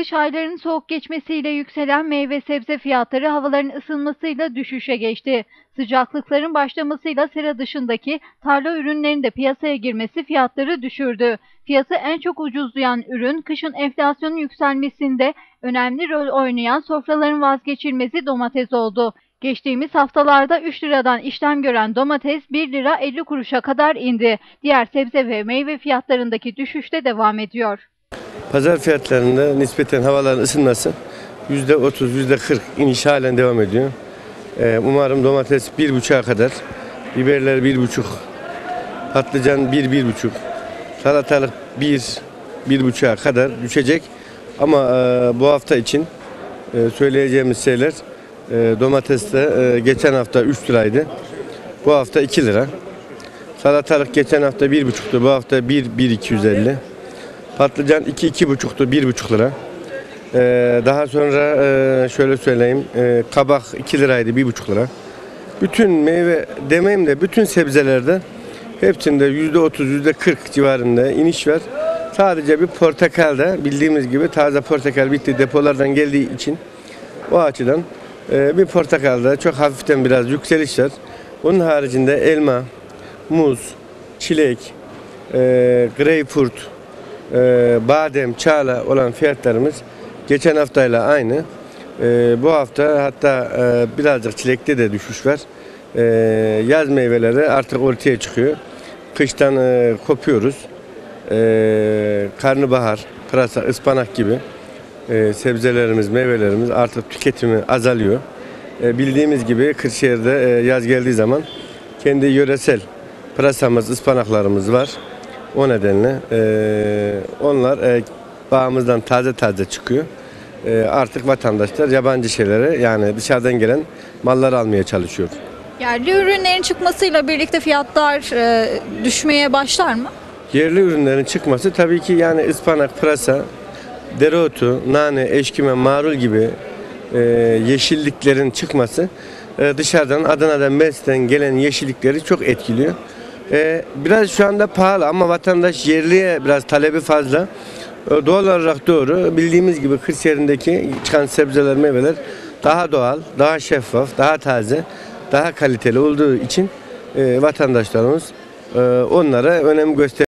Kış aylarının soğuk geçmesiyle yükselen meyve sebze fiyatları havaların ısınmasıyla düşüşe geçti. Sıcaklıkların başlamasıyla sera dışındaki tarla ürünlerinin de piyasaya girmesi fiyatları düşürdü. Fiyatı en çok ucuzlayan ürün kışın enflasyonun yükselmesinde önemli rol oynayan sofraların vazgeçilmezi domates oldu. Geçtiğimiz haftalarda 3 liradan işlem gören domates 1 lira 50 kuruşa kadar indi. Diğer sebze ve meyve fiyatlarındaki düşüş de devam ediyor. Pazar fiyatlarında nispeten havaların ısınması %30, %40 iniş halen devam ediyor. Ee, umarım domates 1,5'a kadar, biberler 1,5, patlıcan 1-1,5, salatalık 1, 1,5'a kadar düşecek. Ama e, bu hafta için e, söyleyeceğimiz şeyler e, domates de e, geçen hafta 3 liraydı. Bu hafta 2 lira. Salatalık geçen hafta 1,5'tu. Bu hafta 1 1,250. Patlıcan 2 iki buçuktu, bir buçuk lira. Ee, daha sonra e, şöyle söyleyeyim, e, kabak 2 liraydı, bir buçuk lira. Bütün meyve demeyeyim de bütün sebzelerde hepsinde yüzde otuz, yüzde kırk civarında iniş var. Sadece bir portakalda bildiğimiz gibi taze portakal bitti depolardan geldiği için o açıdan e, bir portakalda çok hafiften biraz yükseliş var. Bunun haricinde elma, muz, çilek, e, greyfurt, e, badem, çağla olan fiyatlarımız geçen haftayla aynı. E, bu hafta hatta e, birazcık çilekte de düşüş var. E, yaz meyveleri artık ortaya çıkıyor. Kıştan e, kopuyoruz. E, karnabahar, pırasa, ıspanak gibi e, sebzelerimiz, meyvelerimiz artık tüketimi azalıyor. E, bildiğimiz gibi Kırşehir'de e, yaz geldiği zaman kendi yöresel pırasamız, ıspanaklarımız var. O nedenle e, onlar e, bağımızdan taze taze çıkıyor. E, artık vatandaşlar yabancı şeylere yani dışarıdan gelen malları almaya çalışıyor. Yerli ürünlerin çıkmasıyla birlikte fiyatlar e, düşmeye başlar mı? Yerli ürünlerin çıkması tabii ki yani ıspanak, pırasa, dereotu, nane, eşkime, marul gibi e, yeşilliklerin çıkması e, dışarıdan Adana'dan Mersin'den gelen yeşillikleri çok etkiliyor. E, biraz şu anda pahalı ama vatandaş yerliye biraz talebi fazla. E, doğal olarak doğru. Bildiğimiz gibi Kırşehir'indeki çıkan sebzeler, meyveler daha doğal, daha şeffaf, daha taze, daha kaliteli olduğu için e, vatandaşlarımız e, onlara önem gösteriyor.